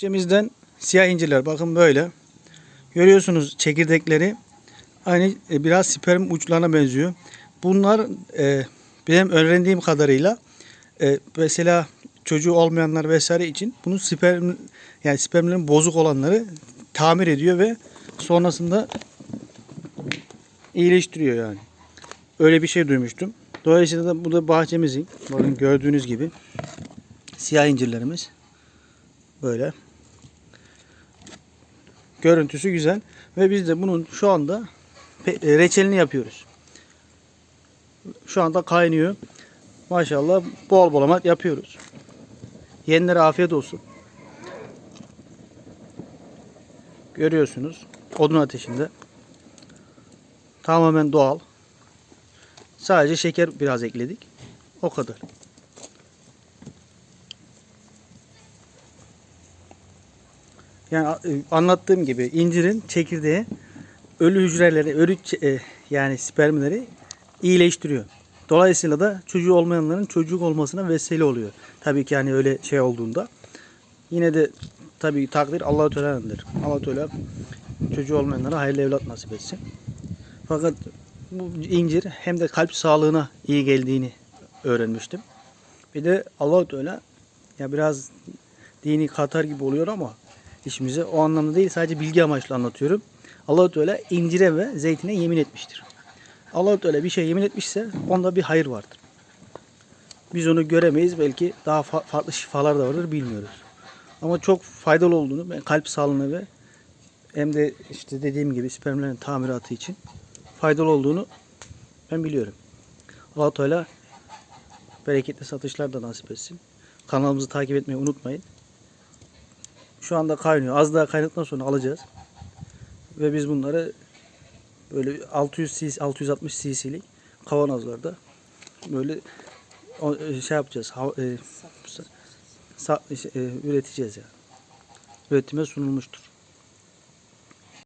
Bahçemizden siyah incirler bakın böyle. Görüyorsunuz çekirdekleri aynı e, biraz sperm uçlarına benziyor. Bunlar e, benim öğrendiğim kadarıyla e, mesela çocuğu olmayanlar vesaire için bunun sperm yani spermlerin bozuk olanları tamir ediyor ve sonrasında iyileştiriyor yani. Öyle bir şey duymuştum. Dolayısıyla da bu da bahçemizin bakın gördüğünüz gibi siyah incirlerimiz böyle. Görüntüsü güzel ve biz de bunun şu anda e, reçelini yapıyoruz. Şu anda kaynıyor. Maşallah bol bol ama yapıyoruz. Yenilere afiyet olsun. Görüyorsunuz odun ateşinde. Tamamen doğal. Sadece şeker biraz ekledik. O kadar. Yani e, anlattığım gibi incirin çekirdeği ölü hücreleri, ölü e, yani spermleri iyileştiriyor. Dolayısıyla da çocuğu olmayanların çocuk olmasına vesile oluyor. Tabii ki yani öyle şey olduğunda. Yine de tabii takdir Allahu Teala'nındır. Allah Teala çocuğu olmayanlara hayırlı evlat nasip etsin. Fakat bu incir hem de kalp sağlığına iyi geldiğini öğrenmiştim. Bir de Allahu Teala ya biraz dini katar gibi oluyor ama işimize o anlamda değil sadece bilgi amaçlı anlatıyorum. Allahu Teala incire ve zeytine yemin etmiştir. Allahu Teala bir şey yemin etmişse onda bir hayır vardır. Biz onu göremeyiz belki daha fa- farklı şifalar da vardır bilmiyoruz. Ama çok faydalı olduğunu ben kalp sağlığına ve hem de işte dediğim gibi spermlerin tamiratı için faydalı olduğunu ben biliyorum. Allah Teala bereketli satışlar da nasip etsin. Kanalımızı takip etmeyi unutmayın. Şu anda kaynıyor. Az daha kaynadıktan sonra alacağız. Ve biz bunları böyle 600 cc, 660 cc'lik kavanozlarda böyle e, şey yapacağız. Hava- e, sa- e, üreteceğiz yani. Üretime sunulmuştur.